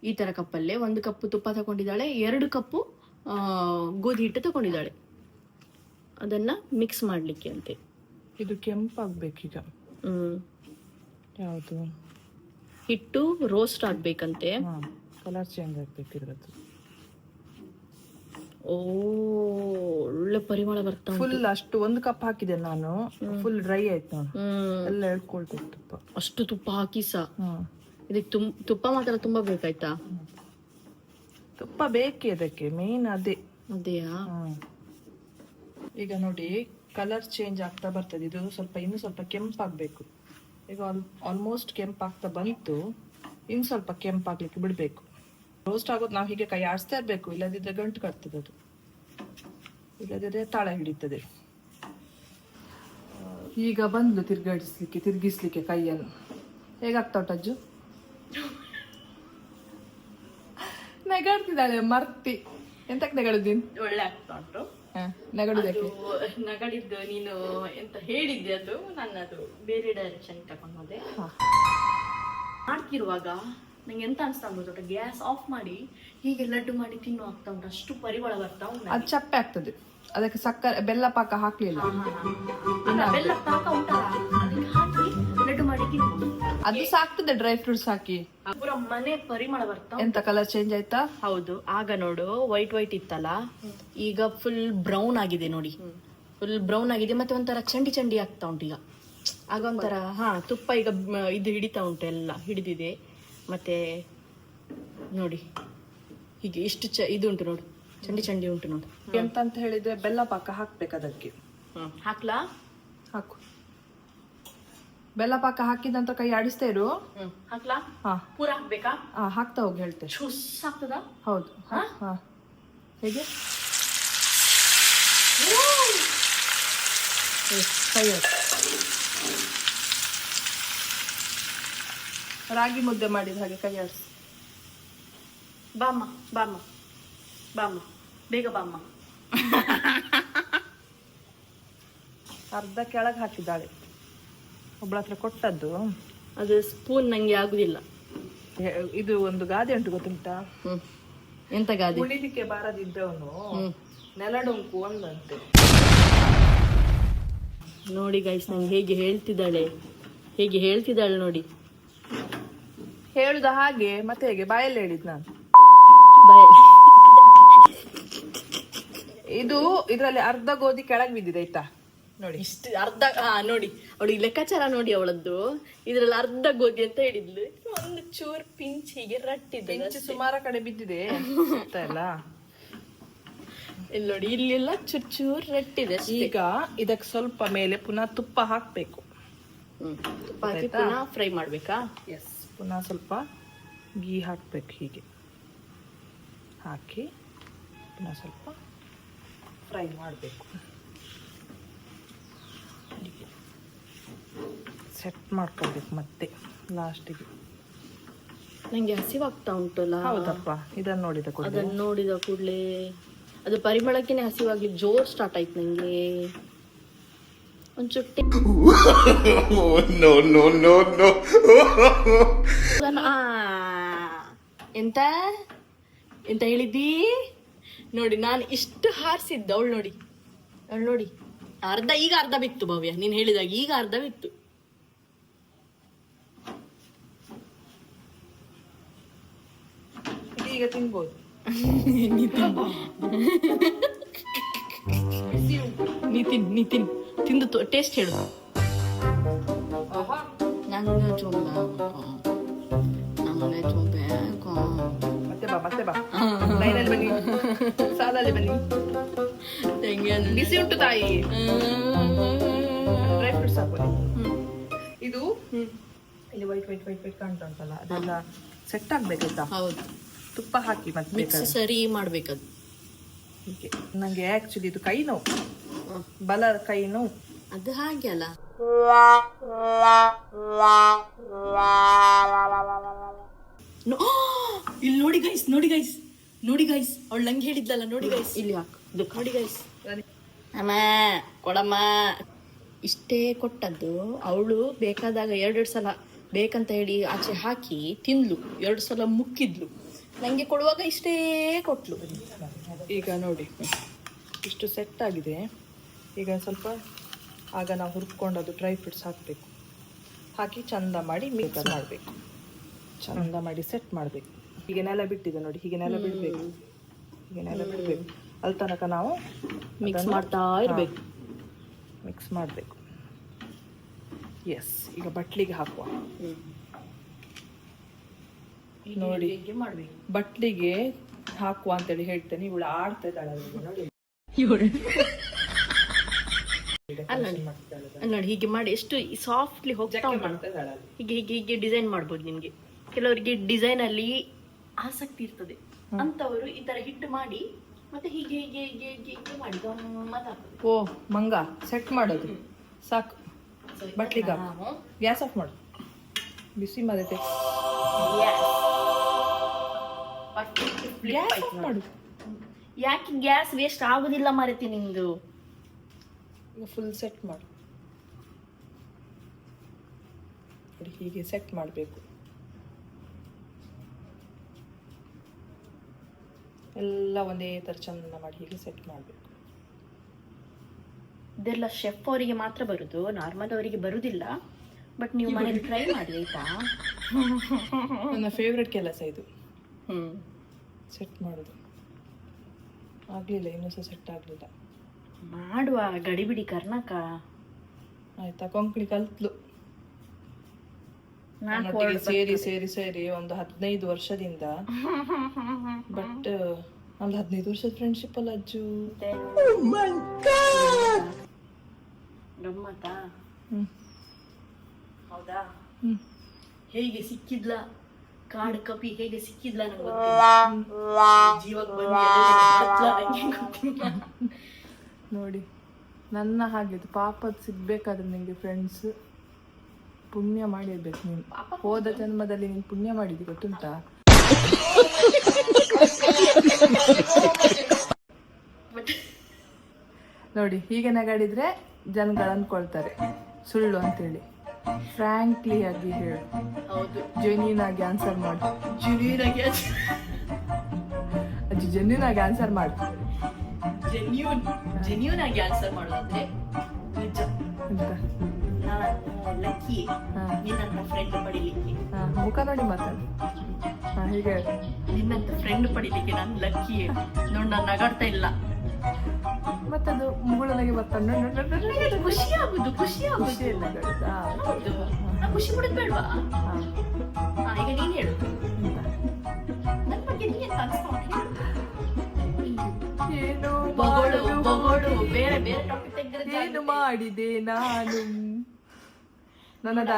S1: ಈ ತರ ಕಪ್ಪಲ್ಲೇ ಒಂದು ಕಪ್ಪು ತುಪ್ಪ ತಗೊಂಡಿದ್ದಾಳೆ ಎರಡು ಕಪ್ಪು ಗೋಧಿ ಹಿಟ್ಟು ತಗೊಂಡಿದ್ದಾಳೆ ಅದನ್ನ ಮಿಕ್ಸ್ ಮಾಡ್ಲಿಕ್ಕೆ ಅಂತೆ.
S3: ಇದು ಕೆಂಪಾಗ್ಬೇಕೀಗ.
S1: ಹ್ಮ್.
S3: ಯಾವುದು?
S1: ಹಿಟ್ಟು ರೋಸ್ಟ್ ಆಗ್ಬೇಕಂತೆ.
S3: ಕಲರ್ ಚೇಂಜ್ ಆಗ್ಬೇಕು ಇದ್ರದ್ದು.
S1: ಓ ಒಳ್ಳೆ ಪರಿಮಳ ಬರ್ತಾ.
S3: ಫುಲ್ ಅಷ್ಟು ಒಂದು ಕಪ್ ಹಾಕಿದೆ ನಾನು. ಫುಲ್ ಡ್ರೈ ಆಯ್ತು. ನೋಡಿ ಎಲ್ಲ ಎಳ್ಕೊಳ್ಬೇಕು ತುಪ್ಪ.
S1: ಅಷ್ಟು ತುಪ್ಪ ಹಾಕಿ ಸಾ. ಇದಕ್ಕೆ ತುಂ ತುಪ್ಪ ಮಾತ್ರ ತುಂಬಾ ಬೇಕಾಯ್ತಾ?
S3: ತುಪ್ಪ ಬೇಕೇ ಅದಕ್ಕೆ ಮೇನ್ ಅದೇ.
S1: ಅದೇಯಾ?
S3: ಈಗ ನೋಡಿ ಕಲರ್ ಚೇಂಜ್ ಆಗ್ತಾ ಬರ್ತದೆ. ಇದು ಸ್ವಲ್ಪ ಇನ್ನು ಸ್ವಲ್ಪ ಕೆಂಪಾಗ್ಬೇಕು. ಈಗ ಆಲ್ಮೋಸ್ಟ್ ಕೆಂಪಾಗ್ತಾ ಬಂತು. ಇನ್ನು ಸ್ವಲ್ಪ ಕೆಂಪಾಗ್ಲಿಕ್ಕೆ ಬಿಡಬೇಕು. ರೋಸ್ಟ್ ಆಗೋದು ನಾವು ಹೀಗೆ ಕೈ ಆಡಿಸ್ತಾ ಇರಬೇಕು ಇಲ್ಲದಿದ್ದರೆ ಗಂಟು ಕಟ್ತದೆ ಅದು. ಇಲ್ಲದಿದ್ದರೆ ತಾಳ ಹಿಡಿತದೆ. ಈಗ ಬಂದು ತಿರ್ಗಾಡಿಸ್ಲಿಕ್ಕೆ ತಿರ್ಗಿಸ್ಲಿಕ್ಕೆ ಕೈಯನ್ನು. ಹೇಗಾಗ್ತಾ ಉಂಟು ಅಜ್ಜು? [LAUGHS] ನೆಗಾಡ್ತಿದ್ದಾಳೆ ಮರ್ತಿ. ಎಂತಕ್ಕೆ ನೆಗಾಡಿದ್ದೀನಿ
S1: ಒಳ್ಳೆ ಆಗ್ತಾ ಉಂಟು.
S3: ನೆಗಡುದಕ್ಕೆ.
S1: ನಗಡಿದ್ದು ನೀನು ಎಂತ ಹೇಳಿದ್ದೆ ಅದು ನನ್ನದು ಬೇರೆ ಡೈರೆಕ್ಷನ್ ತಗೊಂಡು ಹೋದೆ. ಮಾಡ್ತಿರುವಾಗ ನಂಗೆ ಎಂತ ಅನ್ಸ್ತಾ ಉಂಟು ಗ್ಯಾಸ್ ಆಫ್ ಮಾಡಿ ಹೀಗೆ ಲಡ್ಡು ಮಾಡಿ ತಿನ್ನು ಆಗ್ತಾ ಉಂಟು ಅಷ್ಟು ಪರಿಮಳ ಬರ್ತಾ ಉಂಟು
S3: ಅದು ಚಪ್ಪೆ ಆಗ್ತದೆ. ಅದಕ್ಕೆ ಸಕ್ಕರೆ ಬೆಲ್ಲ ಪಾಕ ಹಾಕ್ಲಿಲ್ಲ.
S1: ಬೆಲ್ಲ ಪಾಕ ಉಂಟಲ್ಲ ಅದಕ್ಕೆ ಹಾಕಿ ಲಡ್ಡು ಮಾಡಿ ತಿನ್ನು
S3: ಅದು ಸಾಕ್ತದೆ ಡ್ರೈ ಫ್ರೂಟ್ಸ್ ಹಾಕಿ
S1: ಪೂರ ಮನೆ ಪರಿಮಳ ಬರ್ತಾ.
S3: ಎಂತ ಕಲರ್ ಚೇಂಜ್ ಆಯ್ತಾ?
S1: ಹೌದು ಆಗ ನೋಡು ವೈಟ್ ವೈಟ್ ಇತ್ತಲ್ಲ? ಈಗ ಫುಲ್ ಬ್ರೌನ್ ಆಗಿದೆ ನೋಡಿ. ಫುಲ್ ಬ್ರೌನ್ ಆಗಿದೆ ಮತ್ತೆ ಒಂಥರ ಚಂಡಿ ಚಂಡಿ ಆಗ್ತಾ ಉಂಟು ಈಗ. ಆಗ ಒಂಥರ ಹಾ ತುಪ್ಪ ಈಗ ಮ್, ಇದು ಹಿಡಿತಾ ಉಂಟು ಎಲ್ಲ ಹಿಡಿದಿದೆ. ಮತ್ತೆ ನೋಡಿ ಹೀಗೆ ಇಷ್ಟು ಚ ಇದು ಉಂಟು ನೋಡು ಚಂಡಿ ಚಂಡಿ ಉಂಟು ನೋಡು.
S3: ಎಂತ ಅಂತ ಹೇಳಿದ್ರೆ ಬೆಲ್ಲ ಪಾಕ ಹಾಕ್ಬೇಕು ಅದಕ್ಕೆ.
S1: ಹಾಕ್ಲಾ?
S3: ಹಾಕು. ಬೆಲ್ಲ ಪಾಕ ಹಾಕಿದ ನಂತರ ಕೈ ಆಡಿಸ್ತಾ ಇರು.
S1: ಹಾಕ್ಲಾ?
S3: ಹಾ.
S1: ಪೂರ ಹಾಕ್ಬೇಕಾ?
S3: ಹಾ ಹಾಕ್ತಾ ಹೋಗಿ ಹೇಳ್ತೆ
S1: ಶುಸ್ ಆಗ್ತದ?
S3: ಹೌದು. ಹಾ ಹಾ? ಹೇಗೆ? ಕೈ ರಾಗಿ ಮುದ್ದೆ ಮಾಡಿದ ಹಾಗೆ ಕೈ ಆಡಿಸಿ.
S1: ಬಾಮ್ಮ ಬಾಮ್ಮ ಬಾಮ್ಮ ಬೇಗ ಬಾಮ್ಮ. [LAUGHS]
S3: ಅರ್ಧ ಕೆಳಗೆ ಹಾಕಿದ್ದಾಳೆ. ಒಬ್ಳ ಹತ್ರ ಕೊಟ್ಟದ್ದು.
S1: ಅದು ಸ್ಪೂನ್ ನಂಗೆ ಆಗುದಿಲ್ಲ.
S3: ಇದು ಒಂದು ಗಾದೆ ಉಂಟು ಗೊತ್ತುಂಟಾ?
S1: ಎಂತ ಗಾದೆ?
S3: ಉಳಿಲಿಕ್ಕೆ ಬಾರದಿದ್ದವನು ನೆಲಡೊಂಕು ಒಂದಂತೆ.
S1: ನೋಡಿ ಗೈಸ್ ನಂಗೆ ಹೇಗೆ ಹೇಳ್ತಿದ್ದಾಳೆ. ಹೇಗೆ ಹೇಳ್ತಿದ್ದಾಳೆ ನೋಡಿ.
S3: ಹೇಳುದ ಹಾಗೆ ಮತ್ತೆ ಹೇಗೆ? ಬಾಯಲ್ಲಿ ಹೇಳಿದ್ ನಾನು.
S1: ಬಾಯ್.
S3: ಇದು ಇದರಲ್ಲಿ ಅರ್ಧ ಗೋಧಿ ಕೆಳಗೆ ಬಿದ್ದಿದೆ ಆಯ್ತಾ? ನೋಡಿ.
S1: ಇಷ್ಟು ಅರ್ಧ ಹಾ ನೋಡಿ. ಅವಳಿಗೆ ಲೆಕ್ಕಾಚಾರ ನೋಡಿ ಅವಳದ್ದು. ಇದ್ರಲ್ಲಿ ಅರ್ಧ ಗೋಧಿ ಅಂತ ಹೇಳಿದ್ಲು. ಒಂದು ಚೂರ್ ಪಿಂಚ್ ಹೀಗೆ ರಟ್ಟಿದ್ದೆ
S3: ಇಂಚು ಸುಮಾರ ಕಡೆ ಬಿದ್ದಿದೆ. ಗೊತ್ತಾ ಇಲ್ಲ.
S1: ಇಲ್ಲಿ ನೋಡಿ ಇಲ್ಲೆಲ್ಲ ಚೂರ್ ಚೂರ್ ರಟ್ಟಿದೆ ಅಷ್ಟೇ.
S3: ಈಗ ಇದಕ್ಕೆ ಸ್ವಲ್ಪ ಮೇಲೆ ಪುನಃ ತುಪ್ಪ ಹಾಕ್ಬೇಕು.
S1: ಹ್ಮ್. ತುಪ್ಪ ಹಾಕಿ ಪುನಃ ಫ್ರೈ ಮಾಡ್ಬೇಕಾ?
S3: ಎಸ್ ಪುನಃ ಸ್ವಲ್ಪ ಗೀ ಹಾಕ್ಬೇಕು ಹೀಗೆ. ಹಾಕಿ ಪುನಃ ಸ್ವಲ್ಪ ಫ್ರೈ ಮಾಡಬೇಕು. ಸೆಟ್ ಮಾಡ್ಕೊಳ್ಬೇಕು ಮತ್ತೆ ಲಾಸ್ಟಿಗೆ
S1: ನಂಗೆ ಹಸಿವಾಗ್ತಾ ಉಂಟಲ್ಲ?
S3: ಹೌದಪ್ಪ ಇದನ್ನು ನೋಡಿದ ಕೂಡ
S1: ಅದನ್ನ ನೋಡಿದ ಕೂಡಲೇ. ಅದು ಪರಿಮಳಕ್ಕೇನೆ ಹಸಿವಾಗ್ಲಿ ಜೋರ್ ಸ್ಟಾರ್ಟ್ ಆಯ್ತು ನಂಗೆ. ಒಂಚೂರು ಎಂತ? ಎಂತ ಹೇಳಿದ್ದೀ? ನೋಡಿ ನಾನು ಇಷ್ಟು ಹಾರಿಸಿದ್ದ ಅವಳು ನೋಡಿ. ಅವಳು ನೋಡಿ. ಅರ್ಧ ಈಗ ಅರ್ಧ ಬಿತ್ತು ಭವ್ಯ. ನೀನು ಹೇಳಿದಾಗ ಈಗ ಅರ್ಧ ಬಿತ್ತು.
S3: ಈಗ ತಿನ್ಬೋದು.
S1: ನಿತಿನ್ ನಿತಿನ್ ತಿಂದು ಟೇಸ್ಟ್ ಹೇಳು. ನಂಗೆ ಚೊಂಬೇಕು
S3: ಮತ್ತೆ ಬಾ ಮತ್ತೆ ಬಾ. ಲೈನಲ್ಲಿ ಬನ್ನಿ. ಸಾಲಲ್ಲಿ ಬನ್ನಿ. ಬಿಸಿ ಉಂಟು ತಾಯಿ ಡ್ರೈ ಫ್ರೂಟ್ಸ್ ಹಾಕೊಳ್ಳಿ ಇದು ಇಲ್ಲಿ ವೈಟ್ ವೈಟ್ ವೈಟ್ ವೈಟ್ ಕಾಣ್ತಾ ಉಂಟಲ್ಲ ಅದೆಲ್ಲ ಸೆಟ್ ಆಗ್ಬೇಕಾಯ್ತಾ
S1: ಹೌದು.
S3: ತುಪ್ಪ ಹಾಕಿ ಮತ್ತೆ
S1: ಮಿಕ್ಸ್ ಸರಿ ಮಾಡ್ಬೇಕದು.
S3: ನಂಗೆ ಆಕ್ಚುಲಿ ಇದು ಕೈ ನೋವು. ಬಲ ಕೈ ನೋವು.
S1: ಅದು ಹಾಗೆ ಅಲ್ಲ. ನೋ- [GASPS] ಇಲ್ಲಿ ನೋಡಿ ಗೈಸ್ ನೋಡಿ ಗೈಸ್ ನೋಡಿ ಗೈಸ್ ಅವಳು ನಂಗೆ ಹೇಳಿದ್ಲಲ್ಲ ನೋಡಿ ಗೈಸ್ ಇಲ್ಲಿ ಹಾಕು. ಇದು ನೋಡಿ ಗೈಸ್ ಅಮ್ಮ ಕೊಡಮ್ಮ. ಇಷ್ಟೇ ಕೊಟ್ಟದ್ದು ಅವಳು ಬೇಕಾದಾಗ ಎರಡೆರಡು ಸಲ ಬೇಕಂತ ಹೇಳಿ ಆಚೆ ಹಾಕಿ ತಿಂದ್ಲು. ಎರಡು ಸಲ ಮುಕ್ಕಿದ್ಲು. ನನಗೆ ಕೊಡುವಾಗ ಇಷ್ಟೇ ಕೊಟ್ಲು.
S3: ಈಗ ನೋಡಿ. ಇಷ್ಟು ಸೆಟ್ ಆಗಿದೆ. ಈಗ ಸ್ವಲ್ಪ ಆಗ ನಾವು ಹುರ್ಕೊಂಡು ಡ್ರೈ ಫ್ರೂಟ್ಸ್ ಹಾಕಬೇಕು. ಹಾಕಿ ಚಂದ ಮಾಡಿ ಮಿಕ್ಸ್ ಮಾಡಬೇಕು. ಚಂದ ಮಾಡಿ ಸೆಟ್ ಮಾಡಬೇಕು. ಹೀಗೆ ನೆಲ ಬಿಟ್ಟಿದೆ ನೋಡಿ. ಹೀಗೆ ನೆಲ ಬಿಡಬೇಕು. ಹೀಗೆ ನೆಲ ಬಿಡಬೇಕು. ಅಲ್ಲಿ ತನಕ ನಾವು
S1: ಮಿಕ್ಸ್ ಮಾಡ್ತಾ ಇರಬೇಕು.
S3: ಮಿಕ್ಸ್ ಮಾಡಬೇಕು. ಎಸ್ ಈಗ ಬಟ್ಲಿಗೆ ಹಾಕುವ. ನೋಡಿ. ಬಟ್ಲಿಗೆ ಹಾಕುವ ಅಂತೇಳಿ ಹೇಳ್ತೇನೆ. ಇವಳು ಆಡ್ತಾ ಇದ್ದಾಳೆ ನೋಡಿ.
S1: ನೋಡಿ. ಹೀಗೆ ಮಾಡಿ ಎಷ್ಟು ಸಾಫ್ಟ್ಲಿ ಹೋಗ್ತಾ. ಹೀಗೆ ಹೀಗೆ ಹೀಗೆ ಡಿಸೈನ್ ಮಾಡ್ಬೋದು ನಿಮ್ಗೆ. ಕೆಲವರಿಗೆ ಡಿಸೈನ್ ಅಲ್ಲಿ ಆಸಕ್ತಿ ಇರ್ತದೆ. ಅಂತವರು ಈ ತರ ಹಿಟ್ಟು ಮಾಡಿ ಮತ್ತೆ ಹೀಗೆ ಹೀಗೆ ಹೀಗೆ ಹೀಗೆ ಹೀಗೆ ಮಾಡಿ
S3: ಓ ಮಂಗ ಸೆಟ್ ಮಾಡೋದು. ಸಾಕು. ಬಟ್ಲಿಗೆ. ಗ್ಯಾಸ್ ಆಫ್ ಮಾಡು. ಬಿಸಿ ಮಾಡೈತೆ ಗ್ಯಾಸ್ ಆಫ್ ಮಾಡು.
S1: ಯಾಕೆ ಗ್ಯಾಸ್ ವೇಸ್ಟ್ ಆಗೋದಿಲ್ಲ ಮರೆತಿ
S3: ನಿಂದು? ಫುಲ್ ಸೆಟ್ ಮಾಡು. ಹೀಗೆ ಸೆಟ್ ಮಾಡಬೇಕು. ಎಲ್ಲ ಒಂದೇ ಥರ ಚಂದ ಮಾಡಿ ಹೀಗೆ ಸೆಟ್ ಮಾಡಬೇಕು.
S1: ಇದೆಲ್ಲ ಶೆಫ್ ಅವರಿಗೆ ಮಾತ್ರ ಬರುದು ನಾರ್ಮಲ್ ಅವರಿಗೆ ಬರುದಿಲ್ಲ. ಬಟ್ ನೀವು ಮನೇಲಿ ಟ್ರೈ ಮಾಡಿ ಆಯ್ತಾ? [LAUGHS]
S3: ನನ್ನ ಫೇವ್ರೆಟ್ ಕೆಲಸ ಇದು.
S1: ಹ್ಞೂ
S3: ಸೆಟ್ ಮಾಡೋದು. ಆಗಲಿಲ್ಲ ಇನ್ನೂ ಸಹ ಸೆಟ್ ಆಗಲಿಲ್ಲ.
S1: ಮಾಡುವ ಗಡಿಬಿಡಿ ಕರ್ನಾಕ.
S3: ಆಯ್ತಾ ಕೊಂಕಣಿ ಕಲ್ತ್ಲು. ನನ್ನೊಟ್ಟಿಗೆ ಸೇರಿ ಸೇರಿ ಸೇರಿ ಒಂದು ಹದಿನೈದು ವರ್ಷದಿಂದ. [LAUGHS] ಬಟ್ ಒಂದು ಹದಿನೈದು ವರ್ಷದ ಫ್ರೆಂಡ್ಶಿಪ್ ಅಲ್ಲ ಅಜ್ಜು.
S1: ಗಮ್ಮತ್ತಾ
S3: ಹ್ಮ್.
S1: ಹೌದಾ?
S3: ಹ್ಮ್.
S1: ಹೇಗೆ ಸಿಕ್ಕಿದ್ಲ? ಕಾಡ್ ಕಪಿ ಹೇಗೆ ಸಿಕ್ಕಿದ್ಲ ಜೀವಕ್ಕೆ [LAUGHS]
S3: ನೋಡಿ ನನ್ನ ಹಾಗೆ ಪಾಪದ ಸಿಗ್ಬೇಕಾದ್ರೆ ನಿಂಗೆ ಫ್ರೆಂಡ್ಸ್ ಪುಣ್ಯ ಮಾಡಿರ್ಬೇಕು ನೀನು. ಹೋದ ಜನ್ಮದಲ್ಲಿ ನೀನು ಪುಣ್ಯ ಮಾಡಿದ್ದಿ ಗೊತ್ತುಂಟಾ? ನೋಡಿ ಹೀಗೆ ನಗಾಡಿದ್ರೆ ಜನಗಳು ಅಂದ್ಕೊಳ್ತಾರೆ. ಸುಳ್ಳು ಅಂತೇಳಿ. ಫ್ರಾಂಕ್ಲಿ ಆಗಿ ಹೇಳು. ಜೆನ್ಯೂನ್ ಆಗಿ ಆನ್ಸರ್ ಮಾಡು. ಜೆನ್ಯೂನ್ ಆಗಿ ಆನ್ಸರ್ ಮಾಡು.
S1: ಜೆನ್ಯೂನ್ ಜೆನ್ಯೂನ್ ಆಗಿ ಆನ್ಸರ್ ಮಾಡೋದಾದ್ರೆ ನಿಜ.
S3: ಅಂತ
S1: ನಾನು ಲಕ್ಕಿ. ನಿನ್ನಂತ ಫ್ರೆಂಡ್ ಪಡಿಲಿಕ್ಕೆ.
S3: ಮುಖ ನೋಡಿ ಮಾತಾಡು. ಹೀಗೆ.
S1: ನಿನ್ನಂತ ಫ್ರೆಂಡ್ ಪಡಿಲಿಕ್ಕೆ ನಾನು ಲಕ್ಕಿ. ನೋಡಿ ನಾನು ನಗಾಡ್ತಾ ಇಲ್ಲ.
S3: ಮತ್ತದು ಮುಗುಳನಾಗೆ ಬರ್ತಾನೆ.
S1: ಖುಷಿ ಆಗುದು ಖುಷಿ ಆಗುದು. ಖುಷಿ ಪಡೋದು ಬೇಡವಾ ಈಗ ನೀನ್ ಹೇಳು. ನನ್ನ ಬಗ್ಗೆ ನೀನ್ ಎಂತ.
S3: ಏನು
S1: ಬೇರೆ ಬೇರೆ ಟಾಪಿಕ್ ತೆಗೆದ್ರೆ
S3: ಏನು ಮಾಡಿದೆ ನಾನು. ನನ್ನದ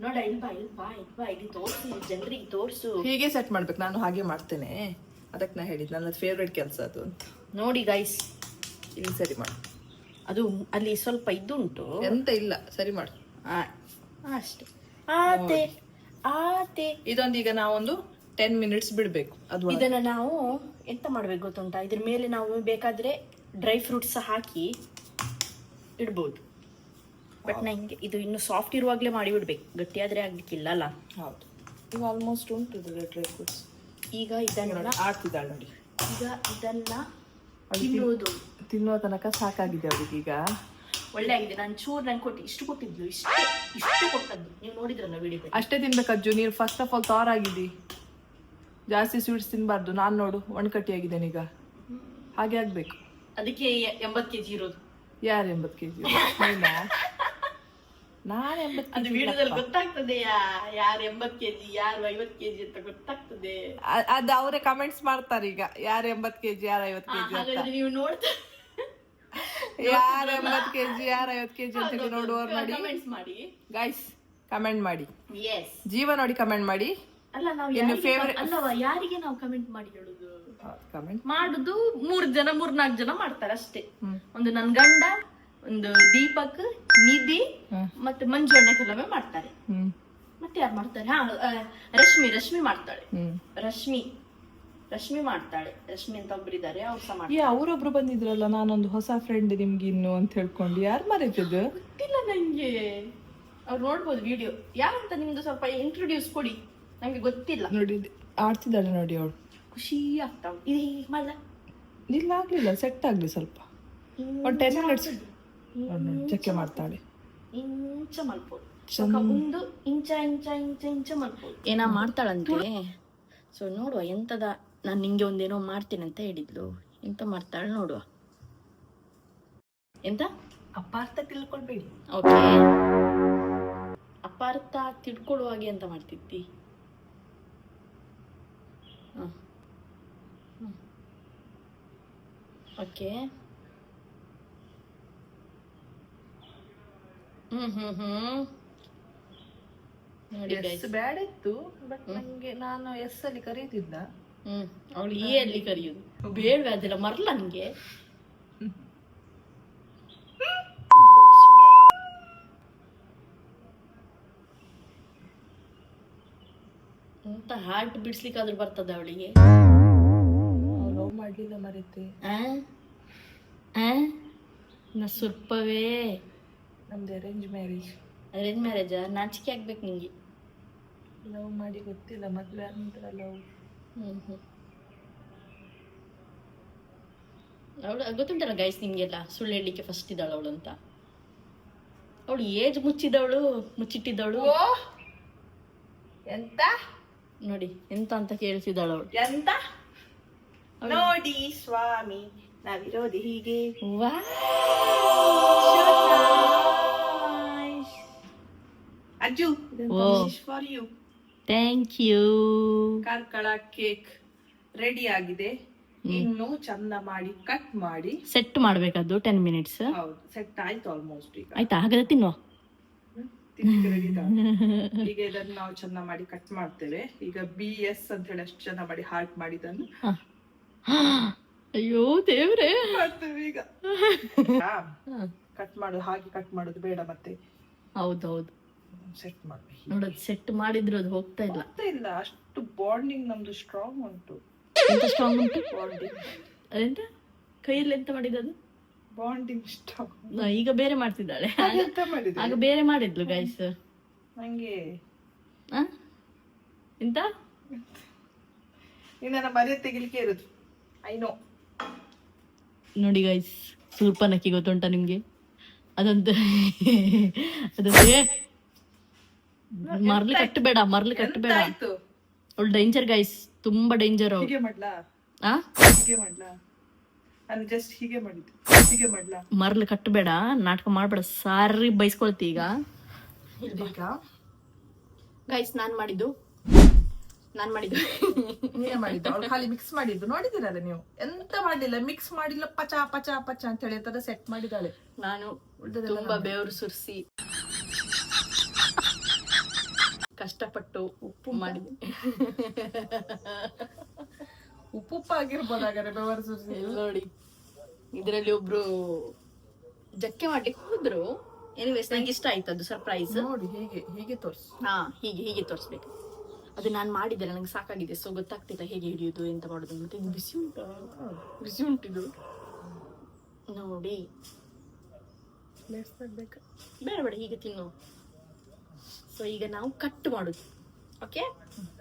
S1: ನೋಡ ಇಲ್ಲಿ ಬಾ ಇಲ್ಲಿ ಬಾ ಇಲ್ಲಿ ಬಾ ಇಲ್ಲಿ ತೋರ್ಸು ಜನರಿಗೆ ತೋರ್ಸು.
S3: ಹೀಗೆ ಸೆಟ್ ಮಾಡ್ಬೇಕು. ನಾನು ಹಾಗೆ ಮಾಡ್ತೇನೆ. ಅದಕ್ಕೆ ನಾ ಹೇಳಿದ್ದು ನನ್ನ ಫೇವ್ರೆಟ್ ಕೆಲಸ ಅದು ಅಂತ.
S1: ನೋಡಿ ಗೈಸ್
S3: ಇಲ್ಲಿ ಸರಿ ಮಾಡು.
S1: ಅದು ಅಲ್ಲಿ ಸ್ವಲ್ಪ ಇದುಂಟು
S3: ಎಂತ ಇಲ್ಲ ಸರಿ ಮಾಡು.
S1: ಅಷ್ಟೇ. ಆತೆ ಆತೆ
S3: ಇದೊಂದು ಈಗ ನಾವೊಂದು ಟೆನ್ ಮಿನಿಟ್ಸ್ ಬಿಡಬೇಕು. ಅದು.
S1: ಇದನ್ನ ನಾವು ಎಂತ ಮಾಡ್ಬೇಕು ಗೊತ್ತುಂಟಾ? ಇದ್ರ ಮೇಲೆ ನಾವು ಬೇಕಾದ್ರೆ ಡ್ರೈ ಫ್ರೂಟ್ಸ್ ಹಾಕಿ ಇಡ್ಬೋದು. ಬಟ್ ನಂಗೆ ಇದು ಇನ್ನು ಸಾಫ್ಟ್ ಇರುವಾಗಲೇ ಮಾಡಿ ಬಿಡ್ಬೇಕು. ಗಟ್ಟಿಯಾದ್ರೆ ಆಗ್ಲಿಕ್ಕಿಲ್ಲ ಅಲ್ಲ
S3: ಹೌದು. ಈಗ ಆಲ್ಮೋಸ್ಟ್ ಉಂಟು ಡ್ರೈ ಫ್ರೂಟ್ಸ್
S1: ಈಗ ಇದನ್ನ
S3: ಆಡ್ತಿದ್ದಾಳೆ ನೋಡಿ.
S1: ಈಗ ಇದನ್ನ ತಿನ್ನುವುದು.
S3: ತಿನ್ನುವ ತನಕ ಸಾಕಾಗಿದೆ ಅವ್ರಿಗೆ ಈಗ.
S1: ಒಳ್ಳೆ ಆಗಿದೆ. ನಾನು ಚೂರು ನಂಗೆ ಕೊಟ್ಟು. ಇಷ್ಟು ಕೊಟ್ಟಿದ್ಲು. ಇಷ್ಟೇ ಇಷ್ಟು ಕೊಟ್ಟದ್ದು. ನೀವು ನೋಡಿದ್ರಲ್ಲ ವಿಡಿಯೋ
S3: ಅಷ್ಟೇ ತಿನ್ಬೇಕಜ್ಜು ನೀರು ಫಸ್ಟ್ ಆಫ್ ಆಲ್ ತಾರಾಗಿದ್ದಿ ಜಾಸ್ತಿ ಸ್ವೀಟ್ಸ್ ತಿನ್ಬಾರ್ದು. ನಾನು ನೋಡು ಒಣಕಟ್ಟಿ ಆಗಿದ್ದೇನೆ ಈಗ. ಹಾಗೆ ಆಗ್ಬೇಕು.
S1: ಅದಕ್ಕೆ ಎಂಬತ್ತು ಕೆಜಿ ಇರೋದು.
S3: ಯಾರು ಎಂಬತ್ತು ಕೆ ಜಿ [LAUGHS] ನಾನು ಎಂಬತ್ತು
S1: ಅದು ವಿಡಿಯೋದಲ್ಲಿ ಗೊತ್ತಾಗ್ತದೆ ಯಾರು ಎಂಬತ್ ಕೆಜಿ ಯಾರು ಐವತ್ ಕೆಜಿ ಅಂತ ಗೊತ್ತಾಗ್ತದೆ.
S3: ಅದು ಅವರೇ ಕಮೆಂಟ್ಸ್ ಮಾಡ್ತಾರೆ ಈಗ ಯಾರು ಎಂಬತ್ತು ಕೆಜಿ ಯಾರು ಐವತ್ತು ಕೆ ಜಿ ಅಂತ.
S1: ಹಾಗಾದ್ರೆ ನೀವು ನೋಡ್ತಾ
S3: ಯಾರು ಎಂಬತ್ತು ಕೆಜಿ ಯಾರು ಐವತ್ತು ಕೆ ಜಿ ಅಂತ ಹೇಳಿ ನೋಡುವವ್ರು ನೋಡಿ
S1: ಕಮೆಂಟ್ಸ್ ಮಾಡಿ.
S3: ಗೈಸ್ ಕಮೆಂಟ್ ಮಾಡಿ.
S1: ಎಸ್
S3: ಜೀವ ನೋಡಿ ಕಮೆಂಟ್ ಮಾಡಿ.
S1: ಅಲ್ಲ ನಾವು
S3: ಇನ್ನು
S1: ಯಾರಿಗೆ
S3: favorite-
S1: com- ಯಾರಿಗೆ ನಾವು ಕಮೆಂಟ್ ಮಾಡಿ ಹೇಳುದು?
S3: ಕಮೆಂಟ್
S1: ಮಾಡುದು ಮೂರ್ ಜನ ಮೂರ್ ನಾಲ್ಕು ಜನ ಮಾಡ್ತಾರೆ ಅಷ್ಟೇ. ಒಂದು ನನ್ ಗಂಡ ಒಂದು ದೀಪಕ್ ನಿಧಿ ಮತ್ತೆ ಮಂಜು ಅಣ್ಣ ಕೆಲವೇ ಮಾಡ್ತಾರೆ ಮತ್ತೆ ಯಾರು ಮಾಡ್ತಾರೆ? ಹಾ ರಶ್ಮಿ ರಶ್ಮಿ ಮಾಡ್ತಾಳೆ. ರಶ್ಮಿ ರಶ್ಮಿ ಮಾಡ್ತಾಳೆ. ರಶ್ಮಿ ಅಂತ ಒಬ್ರಿದ್ದಾರೆ ಅವ್ರು ಸಹ ಮಾಡ್ತಾರೆ.
S3: ಅವರೊಬ್ರು ಬಂದಿದ್ರಲ್ಲ ನಾನೊಂದು ಹೊಸ ಫ್ರೆಂಡ್ ನಿಮ್ಗೆ ಇನ್ನು ಅಂತ ಹೇಳ್ಕೊಂಡು ಯಾರು ಮರೀತಿದ್ದು?
S1: ಗೊತ್ತಿಲ್ಲ ನಂಗೆ. ಅವ್ರು ನೋಡ್ಬೋದು ವಿಡಿಯೋ ಯಾರಂತ ನಿಮ್ದು ಸ್ವಲ್ಪ ಇಂಟ್ರೊಡ್ಯೂಸ್ ಕೊಡಿ. ನಂಗೆ ಗೊತ್ತಿಲ್ಲ.
S3: ನೋಡಿ ಆಡ್ತಿದ್ದಾಳೆ ನೋಡಿ ಅವಳು.
S1: ಖುಷಿ ಆಗ್ತಾವ್. ಇದು ಹೀಗೆ ಮಾಡ್ಲ
S3: ಇಲ್ಲ ಆಗ್ಲಿಲ್ಲ ಸೆಟ್ ಆಗ್ಲಿ ಸ್ವಲ್ಪ. ಒಂದು ಟೆನ್ ಮಿನಿಟ್ಸ್ ಚಕ್ಕೆ ಮಾಡ್ತಾಳೆ.
S1: ಇಂಚ ಮಲ್ಪೋದು. ಒಂದು ಇಂಚ ಇಂಚ ಇಂಚ ಇಂಚ ಮಲ್ಪೋದು. ಏನೋ ಮಾಡ್ತಾಳಂತೆ. ಸೊ ನೋಡುವ ಎಂತದ ನಾನು ನಿಂಗೆ ಒಂದೇನೋ ಮಾಡ್ತೀನಿ ಅಂತ ಹೇಳಿದ್ಲು. ಎಂತ ಮಾಡ್ತಾಳೆ ನೋಡುವ. ಎಂತ?
S3: ಅಪಾರ್ಥ ತಿಳ್ಕೊಳ್ಬೇಡಿ.
S1: ಓಕೆ. ಅಪಾರ್ಥ ತಿಳ್ಕೊಳ್ಳುವಾಗೆ ಅಂತ ಮಾಡ್ತಿದ್ದಿ. ಓಕೆ. ಹ್ಮ್ ಹ್ಮ್ ಹ್ಮ್ ನೋಡಿ guys.
S3: ಎಸ್ ಬ್ಯಾಡ ಇತ್ತು ಬಟ್ ನಂಗೆ ನಾನು ಎಸ್ ಅಲ್ಲಿ ಕರೀತಿದ್ದ.
S1: ಹ್ಮ್ ಅವಳು ಈ ಅಲ್ಲಿ ಕರೆಯುದು. ಬೇಡವೆ ಅದೆಲ್ಲ ಮರ್ಲ ನಂಗೆ. ಅಂತ ಹಾರ್ಟ್ ಬಿಡ್ಸ್ಲಿಕ್ಕಾದ್ರೂ ಬರ್ತದ ಅವಳಿಗೆ?
S3: ಲವ್ ಮಾಡ್ಲಿಲ್ಲ ಮರೀತಿ.
S1: ಆ? ಆ? ನಾ ಸ್ವಲ್ಪವೇ
S3: ನಮ್ದು ಅರೇಂಜ್ ಮ್ಯಾರೇಜ್
S1: ಅರೇಂಜ್ ಮ್ಯಾರೇಜ್ ನಾಚಿಕೆ ಆಗ್ಬೇಕು ನಿಂಗೆ.
S3: ಲವ್ ಮಾಡಿ ಗೊತ್ತಿಲ್ಲ ಮದ್ವೆ ನಂತರ ಲವ್
S1: ಹ್ಞೂ ಹ್ಞೂ ಅವಳು ಗೊತ್ತುಂಟಲ್ಲ ಗೈಸ್ ನಿಮ್ಗೆಲ್ಲ? ಸುಳ್ಳು ಹೇಳಲಿಕ್ಕೆ ಫಸ್ಟ್ ಇದ್ದಾಳು ಅವಳು ಅಂತ. ಅವಳು ಏಜ್ ಮುಚ್ಚಿದವಳು ಮುಚ್ಚಿಟ್ಟಿದ್ದವಳು.
S3: ಎಂತ?
S1: ನೋಡಿ ಎಂತ ಅಂತ ಕೇಳ್ತಿದ್ದಾಳು ಅವಳು.
S3: ಎಂತ? ನೋಡಿ ಸ್ವಾಮಿ ನಾವಿರೋದು ಹೀಗೆ. ಅಜ್ಜು
S1: ಓ.
S3: For you
S1: thank you
S3: Karkala cake ready ಆಗಿದೆ. ಇನ್ನು ಚಂದ ಮಾಡಿ ಕಟ್ ಮಾಡಿ.
S1: ಸೆಟ್ ಮಾಡ್ಬೇಕದು ಟೆನ್ ಮಿನಿಟ್ಸ್
S3: ಹೌದು ಸೆಟ್ ಆಯ್ತು ಆಲ್ಮೋಸ್ಟ್ ಈಗ.
S1: ಆಯ್ತಾ? ಹಾಗಾದ್ರೆ ತಿನ್ನುವ.
S3: ಈಗ ಇದನ್ನು ನಾವು ಚಂದ ಮಾಡಿ ಕಟ್ ಮಾಡ್ತೇವೆ. ಈಗ ಬಿ ಎಸ್ ಅಂತ ಹೇಳಿ ಅಷ್ಟು ಚಂದ ಮಾಡಿ ಹಾರ್ಟ್ ಮಾಡಿದನ್ನು
S1: ಅಯ್ಯೋ ದೇವ್ರೆ.
S3: ಮಾಡ್ತೇವೆ ಈಗ. [LAUGHS] ಕಟ್ ಮಾಡೋದು ಹಾಗೆ ಕಟ್ ಮಾಡೋದು ಬೇಡ ಮತ್ತೆ.
S1: ಹೌದೌದು
S3: ಸೆಟ್ ಮಾಡಿ
S1: ನೋಡೋದು ಸೆಟ್ ಮಾಡಿದ್ರು ಅದು ಹೋಗ್ತಾ ಇಲ್ಲ.
S3: ಇಲ್ಲ ಅಷ್ಟು ಬಾಂಡಿಂಗ್ ನಮ್ದು ಸ್ಟ್ರಾಂಗ್ ಉಂಟು.
S1: ಎಂತ ಸ್ಟ್ರಾಂಗ್ ಉಂಟು?
S3: ಬಾಂಡಿಂಗ್
S1: ಅದೆಂತ? ಕೈಯಲ್ಲಿ ಎಂತ ಮಾಡಿದದು
S3: ಬಾಂಡಿಂಗ್ ಸ್ಟ್ರಾಂಗ್
S1: ಈಗ ಬೇರೆ ಮಾಡ್ತಿದ್ದಾಳೆ.
S3: ಎಂತ ಮಾಡಿದೆ
S1: ಆಗ ಬೇರೆ ಮಾಡಿದ್ಲು ಗೈಸ್
S3: ನಂಗೆ
S1: ಎಂತ?
S3: ಇನ್ನು ನನ್ನ ಮರ್ಯಾದೆ ತೆಗಿಲಿಕ್ಕೆ ಇರುದು. ಐ ನೋ
S1: ನೋಡಿ ಗೈಸ್ ಸೂರ್ಪನಕ್ಕಿ ಗೊತ್ತುಂಟ ನಿಮ್ಗೆ? ಅದಂತ ಅದಂತ ಏ, ಮರ್ಲಿ ಕಟ್ಟಬೇಡ ಮರ್ಲಿ ಕಟ್ಟಬೇಡ
S3: ಆಯ್ತು
S1: ಅವಳು ಡೇಂಜರ್ ಗೈಸ್ ತುಂಬಾ ಡೇಂಜರ್ ಅವಳು.
S3: ಹೀಗೆ ಮಾಡ್ಲಾ?
S1: ಆ?
S3: ಹೀಗೆ ಮಾಡ್ಲಾ? ನಾನು ಜಸ್ಟ್ ಹೀಗೆ ಮಾಡಿದ್ದು ಹೀಗೆ ಮಾಡ್ಲಾ?
S1: ಮರ್ಲಿ ಕಟ್ಟಬೇಡ ನಾಟಕ ಮಾಡಬೇಡ. ಸಾರಿ ಬೈಸ್ಕೊಳ್ತಿ ಈಗ.
S3: ಈಗ.
S1: ಗೈಸ್ ನಾನ್ ಮಾಡಿದ್ದು. ನಾನ್ ಮಾಡಿದ್ದು.
S3: ನೀನೇ ಮಾಡಿದ್ದು ಅವ್ಳು ಖಾಲಿ ಮಿಕ್ಸ್ ಮಾಡಿದ್ದು. ನೋಡಿದಿರಲ್ಲ ನೀವು? ಎಂತ ಮಾಡಿಲ್ಲ ಮಿಕ್ಸ್ ಮಾಡಿಲ್ಲ ಪಚ ಪಚ ಪಚ ಅಂತ ಹೇಳಿ ತರ ಸೆಟ್ ಮಾಡಿದಾಳೆ
S1: ನಾನು ತುಂಬಾ ಬೆವರು ಸುರಿಸಿ. ಕಷ್ಟಪಟ್ಟು ಉಪ್ಪು ಮಾಡಿದೆ [LAUGHS]
S3: ಉಪ್ಪು ಹಾಗಾದ್ರೆ ಬೆವರು
S1: ನೋಡಿ. ಇದರಲ್ಲಿ ಒಬ್ರು ಜಕ್ಕೆ ಮಾಡ್ಲಿಕ್ಕೆ ಹೋದ್ರು. ಎನಿವೇಸ್ ನಂಗೆ ಇಷ್ಟ ಆಯ್ತು ಅದು ಸರ್ಪ್ರೈಸ್
S3: ನೋಡಿ ಹೀಗೆ ಹೀಗೆ ತೋರಿಸ್.
S1: ಹಾ ಹೀಗೆ ಹೀಗೆ ತೋರಿಸ್ಬೇಕು. ಅದು ನಾನು ಮಾಡಿದ್ದೆ ನನಗೆ ಸಾಕಾಗಿದೆ. ಸೊ ಗೊತ್ತಾಗ್ತಿಲ್ಲ ಹೇಗೆ ಹಿಡಿಯೋದು ಎಂತ ಮಾಡೋದು ಮತ್ತೆ ಇದು ಬಿಸಿ ಉಂಟು? ಬಿಸಿ ಉಂಟಿದು ನೋಡಿ.
S3: ಬೇಡ
S1: ಬೇಡ ಹೀಗೆ ತಿನ್ನು. ಸೊ ಈಗ ನಾವು ಕಟ್ ಮಾಡುದು. ಓಕೆ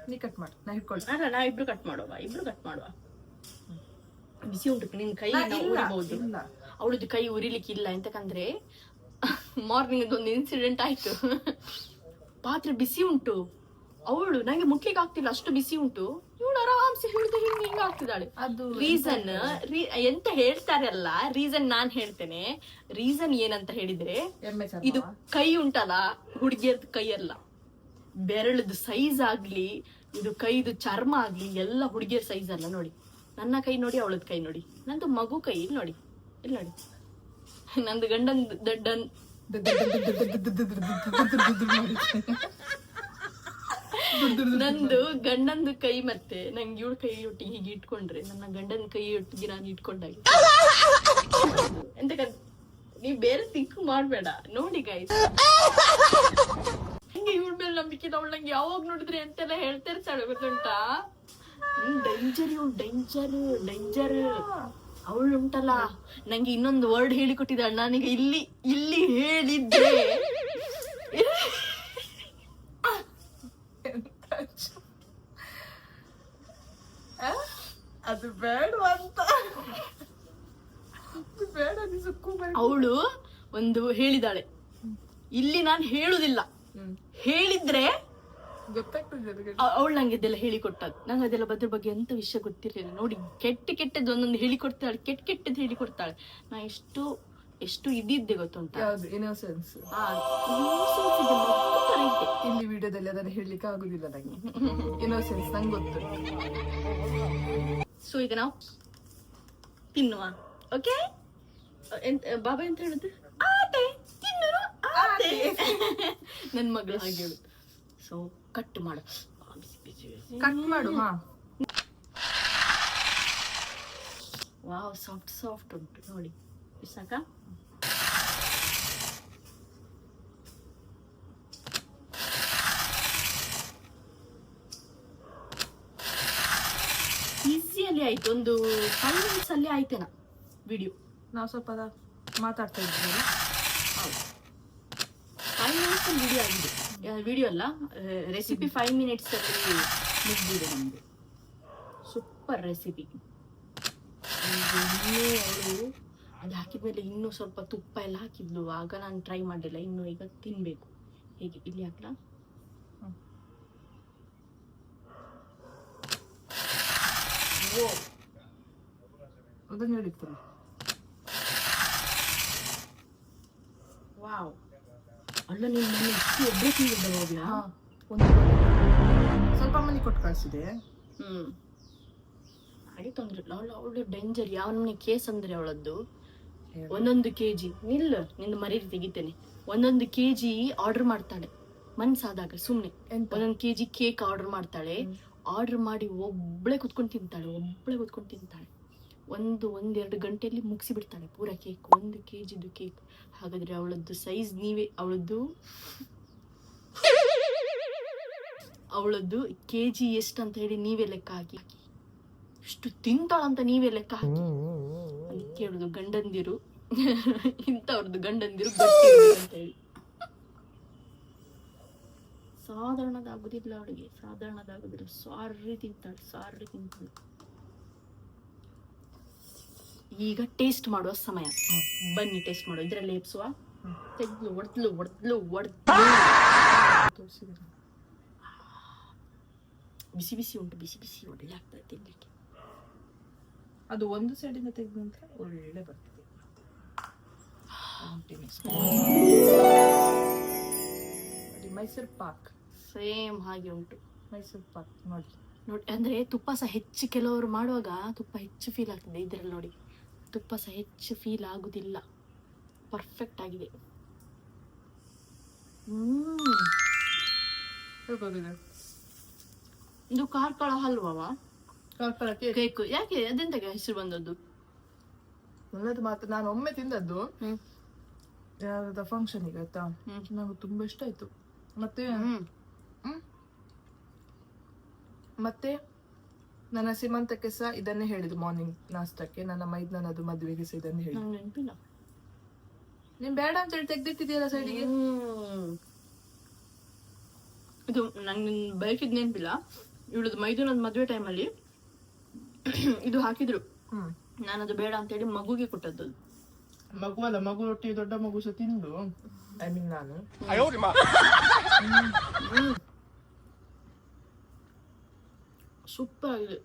S3: ನೀ ಕಟ್ ಮಾಡಿ. ನಾ ಹಿಡ್ಕೊಳ್ಳಿ
S1: ಅಲ್ಲ ನಾ ಇಬ್ರು ಕಟ್ ಮಾಡುವ. ಇಬ್ರು ಕಟ್ ಮಾಡುವ. ಬಿಸಿ ಉಂಟು. ನಿನ್ ಕೈ ಉರಿಬಹುದು. ಅವಳದ್ದು ಕೈ ಉರಿಲಿಕ್ಕೆ ಇಲ್ಲ ಎಂತಕಂದ್ರೆ ಮಾರ್ನಿಂಗ್ ಒಂದು ಇನ್ಸಿಡೆಂಟ್ ಆಯ್ತು. ಪಾತ್ರೆ ಬಿಸಿ ಉಂಟು. ಅವಳು ನಂಗೆ ಮುಟ್ಲಿಕ್ಕೆ ಆಗ್ತಿಲ್ಲ ಅಷ್ಟು ಬಿಸಿ ಉಂಟು. ಇವಳು ಆರಾಮ್ಸೆ ಹಿಡಿದು ಹಿಂಗೆ ಹಿಂಗೆ ಆಗ್ತಿದ್ದಾಳೆ
S3: ಅದು
S1: ರೀಸನ್ ಎಂತ ಹೇಳ್ತಾರಲ್ಲ ರೀಸನ್ ನಾನ್ ಹೇಳ್ತೇನೆ ರೀಸನ್ ಏನಂತ ಹೇಳಿದ್ರೆ ಇದು ಕೈ ಉಂಟಲ್ಲ ಹುಡುಗಿಯರ್ದ ಕೈ ಅಲ್ಲ ಬೆರಳದ ಸೈಜ್ ಆಗ್ಲಿ ಇದು ಕೈದು ಚರ್ಮ ಆಗ್ಲಿ ಎಲ್ಲ ಹುಡುಗಿಯರ್ ಸೈಜ್ ಅಲ್ಲ ನೋಡಿ ನನ್ನ ಕೈ ನೋಡಿ ಅವಳದ್ ಕೈ ನೋಡಿ ನಂದು ಮಗು ಕೈ ಇಲ್ಲಿ ನೋಡಿ ಇಲ್ಲಿ ನೋಡಿ ನಂದು ಗಂಡನ್ ದಡ್ಡನ್ ನಂದು ಗಂಡಂದು ಕೈ ಮತ್ತೆ ನಂಗೆ ಇವಳ ಕೈ ಒಟ್ಟಿಗೆ ಹೀಗೆ ಇಟ್ಕೊಂಡ್ರೆ ನನ್ನ ಗಂಡನ ಕೈ ಒಟ್ಟಿಗೆ ನಾನು ಇಟ್ಕೊಂಡಾಗಿ. ಎಂತ ನೀವ್ ಬೇರೆ ತಿಂಕ್ ಮಾಡ್ಬೇಡ. ನೋಡಿ ಗೈಸ್ ಹಂಗೆ ಇವಳ ಮೇಲೆ ನಂಬಿಕೆ ಅವಳು ನಂಗೆ ಯಾವಾಗ ನೋಡಿದ್ರೆ ಎಂತೆಲ್ಲ ಹೇಳ್ತಾ ಇರ್ತಾಳೆ ಗೊತ್ತುಂಟಾ? ಡೇಂಜರ್ ಇವಳು ಡೇಂಜರ್ ಡೇಂಜರ್ ಅವಳು ಉಂಟಲ್ಲ, ನಂಗೆ ಇನ್ನೊಂದು ವರ್ಡ್ ಹೇಳಿಕೊಟ್ಟಿದ್ದಾಳೆ, ನನಗೆ ಇಲ್ಲಿ ಇಲ್ಲಿ ಹೇಳಿದ್ದೆ
S3: ಅದು ಬೇಡ ಅಂತ ಅದು ಬೇಡ ನೀ ಸುಕ್ಕು ಬೇಡ
S1: ಅವಳು ಒಂದು ಹೇಳಿದಾಳೆ. ಇಲ್ಲಿ ನಾನು ಹೇಳುದಿಲ್ಲ. ಹೇಳಿದ್ರೆ ಅವಳು ನಂಗೆ ಇದೆಲ್ಲ ಹೇಳಿಕೊಟ್ಟದ್ದು. ನಂಗೆ ಅದೆಲ್ಲ ಅದ್ರ ಬಗ್ಗೆ ಎಂತ ವಿಷಯ ಗೊತ್ತಿರಲಿಲ್ಲ. ನೋಡಿ ಕೆಟ್ಟ ಕೆಟ್ಟದ್ದು ಒಂದೊಂದು ಹೇಳಿಕೊಡ್ತಾಳೆ ಕೆಟ್ಟ ಕೆಟ್ಟದ್ದು ಹೇಳಿಕೊಡ್ತಾಳೆ. ನಾ ಎಷ್ಟು ಎಷ್ಟು ಇದ್ದಿದ್ದೆ ಗೊತ್ತುಂಟು? ಇದ್ದೆ.
S3: ಇಲ್ಲಿ ವಿಡಿಯೋದಲ್ಲಿ ಅದನ್ನ ಹೇಳಲಿಕ್ಕೆ ಆಗುದಿಲ್ಲ ನಂಗೆ. ಇನ್ನೋಸೆನ್ಸ್ ನಂಗೆ ಗೊತ್ತು
S1: ಸೊ ಈಗ ನಾವು ತಿನ್ನುವ. ಓಕೆ ಎಂತ ಬಾಬಾ ಎಂತ ಹೇಳುದು? ಆತೆ ತಿನ್ನರು ಆತೆ. [LAUGHS] ನನ್ ಮಗಳು ಹಾಗೆ ಹೇಳು ಸೊ ಕಟ್ ಮಾಡು.
S3: ಕಟ್ ಮಾಡು ಹಾ.
S1: ವಾವ್ ಸಾಫ್ಟ್ ಸಾಫ್ಟ್ ಉಂಟು. ನೋಡಿ ಬಿಸಾಕ. ಈಸಿಯಲ್ಲಿ ಆಯ್ತು. ಒಂದು ಫೈವ್ ಮಿನಿಟ್ಸ್ ಅಲ್ಲಿ ಆಯ್ತೇನ ವಿಡಿಯೋ
S3: ನಾವು ಸ್ವಲ್ಪ ಮಾತಾಡ್ತಾ ಇದ್ದೀವಿ.
S1: ಫೈವ್ ಮಿನಿಟ್ಸ್ ವಿಡಿಯೋ ಆಗಿದೆ ವಿಡಿಯೋ ಅಲ್ಲ ರೆಸಿಪಿ ಫೈವ್ ಮಿನಿಟ್ಸ್ ಅಲ್ಲಿ ಮುಗ್ದಿದೆ ನಮ್ದು. ಸೂಪರ್ ರೆಸಿಪಿ ಇನ್ನೂ ಅವಳು ಅದು ಹಾಕಿದ್ಮೇಲೆ ಇನ್ನೂ ಸ್ವಲ್ಪ ತುಪ್ಪ ಎಲ್ಲ ಹಾಕಿದ್ಲು. ಆಗ ನಾನು ಟ್ರೈ ಮಾಡಿಲ್ಲ ಇನ್ನು ಈಗ ತಿನ್ನಬೇಕು ಹೇಗೆ? ಇಲ್ಲಿ ಹಾಕ್ಲಾ?
S3: ಅದನ್ನ ಹೇಳಿತ್ತು
S1: ವಾವ್. ಅಲ್ಲ ನೀನು ನನ್ನ ಇಷ್ಟು ಒಬ್ಬರೇ ತಿಂದಿದ್ದೆ ಹೋಗ್ಲಾ
S3: ಒಂದು ಸ್ವಲ್ಪ ಮನೆ ಕೊಟ್ಟು ಕಳಿಸಿದೆ.
S1: ಹ್ಞೂ ಅಡಿ ತೊಂದ್ರೆ ಇಲ್ಲ. ಅವಳು ಅವಳು ಡೇಂಜರ್. ಯಾವ ನಮ್ಮನೆ ಕೇಸ್ ಅಂದರೆ ಅವಳದ್ದು? ಒಂದೊಂದು ಕೆಜಿ. ನಿಲ್ಲು ನಿಂದು ಮರಿ ತೆಗಿತೇನೆ. ಒಂದೊಂದು ಕೆಜಿ ಆರ್ಡರ್ ಮಾಡ್ತಾಳೆ. ಮನ್ಸಾದಾಗ ಸುಮ್ಮನೆ
S3: ಒಂದೊಂದು
S1: ಒಂದೊಂದು ಕೆಜಿ ಕೇಕ್ ಆರ್ಡರ್ ಮಾಡ್ತಾಳೆ. ಆರ್ಡರ್ ಮಾಡಿ ಒಬ್ಬಳೆ ಕುತ್ಕೊಂಡು ತಿಂತಾಳೆ ಒಬ್ಬಳೆ ಕುತ್ಕೊಂಡು ತಿಂತಾಳೆ. ಒಂದು ಒಂದೆರಡು ಗಂಟೆಯಲ್ಲಿ ಮುಗಿಸಿಬಿಡ್ತಾಳೆ ಪೂರ ಕೇಕ್ ಒಂದು ಕೆ ಜಿದು ಕೇಕ್ ಹಾಗಾದರೆ ಅವಳದ್ದು ಸೈಜ್ ನೀವೇ ಅವಳದ್ದು ಅವಳದ್ದು ಕೆ ಜಿ ಎಷ್ಟು ಅಂತ ಹೇಳಿ ನೀವೇ ಲೆಕ್ಕ ಹಾಕಿ. ಇಷ್ಟು ತಿಂತಾಳಂತ ನೀವೇ ಲೆಕ್ಕ ಹಾಕಿ. ಅದಕ್ಕೆ ಕೇಳುದು ಗಂಡಂದಿರು. [LAUGHS] ಇಂಥವ್ರದ್ದು ಗಂಡಂದಿರು ಅಂತ ಹೇಳಿ. ಸಾಧಾರಣದಾಗುದಿಲ್ಲ ಅವಳಿಗೆ. ಸಾಧಾರಣದಾಗುದಿಲ್ಲ. ಸಾರಿ ತಿಂತಾಳೆ ಸಾರಿ ತಿಂತಾಳೆ. ಈಗ ಟೇಸ್ಟ್ ಮಾಡುವ ಸಮಯ. ಬನ್ನಿ ಟೇಸ್ಟ್ ಮಾಡುವ. ಇದ್ರ ಲೇಪ್ಸುವ ತೆಗ್ದು ಒಡ್ದ್ಲು ಒಡ್ದ್ಲು
S3: ತೋರಿಸಿದೆ
S1: ಬಿಸಿ ಬಿಸಿ ಉಂಟು ಬಿಸಿ ಬಿಸಿ ಒಳ್ಳೆ ಆಗ್ತದೆ ತಿನ್ಲಿಕ್ಕೆ.
S3: ಅದು ಒಂದು ಸೈಡಿಂದ ತೆಗೆದು ನಂತರ ಒಳ್ಳೆ ಬರ್ತದೆ. ಮೈಸೂರು ಪಾಕ್.
S1: ಸೇಮ್ ಹಾಗೆ ಉಂಟು.
S3: ಮೈಸೂರು ಪಾಕ್. ನೋಡಿ.
S1: ನೋಡಿ ಅಂದ್ರೆ ತುಪ್ಪ ಸಹ ಹೆಚ್ಚು ಕೆಲವರು ಮಾಡುವಾಗ ತುಪ್ಪ ಹೆಚ್ಚು ಫೀಲ್ ಆಗ್ತದೆ ಇದ್ರಲ್ಲಿ ನೋಡಿ. ತುಪ್ಪ ಸಹ ಹೆಚ್ಚು ಫೀಲ್ ಆಗುದಿಲ್ಲ. ಪರ್ಫೆಕ್ಟ್ ಆಗಿದೆ. ಇದು ಕಾರ್ಕಳ ಹಲ್ವಾವ?
S3: ಕಾರ್ಕಳಕ್ಕೆ?
S1: ಕೇಕ್. ಯಾಕೆ? ಅದೆಂತಕ್ಕೆ ಹೆಸರು ಬಂದದ್ದು?
S3: ನನ್ನದು ಮಾತ್ರ. ನಾನು ಒಮ್ಮೆ ತಿಂದದ್ದು ಯಾರದ ಫಂಕ್ಷನ್ ಈಗ ಆಯ್ತಾ
S1: ಹ್ಮ್.
S3: ನಂಗೆ ತುಂಬಾ ಇಷ್ಟ ಆಯ್ತು. ಮತ್ತೆ? ಮತ್ತೆ? ನನ್ನ ಸೀಮಂತಕ್ಕೆ ಸಹ ಇದನ್ನೇ ಹೇಳಿದ್ದು ಮಾರ್ನಿಂಗ್ ನಾಷ್ಟಕ್ಕೆ. ನನ್ನ ಮೈದ್ನನದು ಮದುವೆಗೆ ಸಹ ಇದನ್ನೇ ಹೇಳಿ
S1: ನಂಗೆ ನೆನಪಿಲ್ಲ.
S3: ನೀನ್ ಬೇಡ ಅಂತ ಹೇಳಿ ತೆಗ್ದಿಟ್ಟಿದ್ಯಲ್ಲ ಸೈಡಿಗೆ.
S1: ಇದು ನಂಗೆ ಬಯಕಿದ್ ನೆನಪಿಲ್ಲ. ಇವಳದು ಮೈದೂನದ ಮದುವೆ ಟೈಮಲ್ಲಿ ಇದು ಹಾಕಿದ್ರು.
S3: ಹ್ಮ್.
S1: ನಾನು ಅದು ಬೇಡ ಅಂತೇಳಿ ಮಗುಗೆ ಕೊಟ್ಟದ್ದು. ಅದು.
S3: ಮಗು ಅಲ್ಲ ಮಗು ರೊಟ್ಟಿ ದೊಡ್ಡ ಮಗು ಸಹ ತಿಂದು. ಐ ಮೀನ್ ನಾನು.
S1: ಸೂಪರಾಗಿದೆ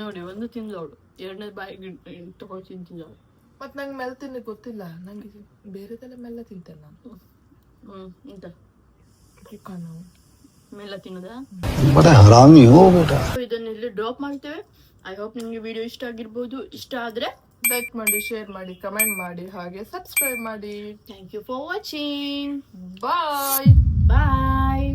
S1: ನೋಡಿ ಒಂದು ತಿಂದವಳು ಎರಡನೇ ಬಾಯಿಗೆ ತಗೊಂಡು ತಿಂತಿದ್ದಾಳೆ
S3: ಮತ್ತೆ ನಂಗೆ ಮೆಲ್ಲ ತಿನ್ನಕ್ಕೆ ಗೊತ್ತಿಲ್ಲ. ನಂಗೆ ಬೇರೆದೆಲ್ಲ ಮೆಲ್ಲ ತಿಂತೇನೆ ನಾನು. ಹ್ಞೂ
S1: ಮೆಲ್ಲ ತಿನ್ನೋದಾ? ಇದನ್ನ ಇಲ್ಲಿ ಡ್ರಾಪ್ ಮಾಡ್ತೇವೆ. ಐ ಹೋಪ್ ನಿಮಗೆ ವಿಡಿಯೋ ಇಷ್ಟ ಆಗಿರ್ಬೋದು. ಇಷ್ಟ ಆದರೆ
S3: ಲೈಕ್ ಮಾಡಿ ಶೇರ್ ಮಾಡಿ ಕಮೆಂಟ್ ಮಾಡಿ ಹಾಗೆ ಸಬ್ಸ್ಕ್ರೈಬ್ ಮಾಡಿ.
S1: Thank you for watching
S3: bye
S1: bye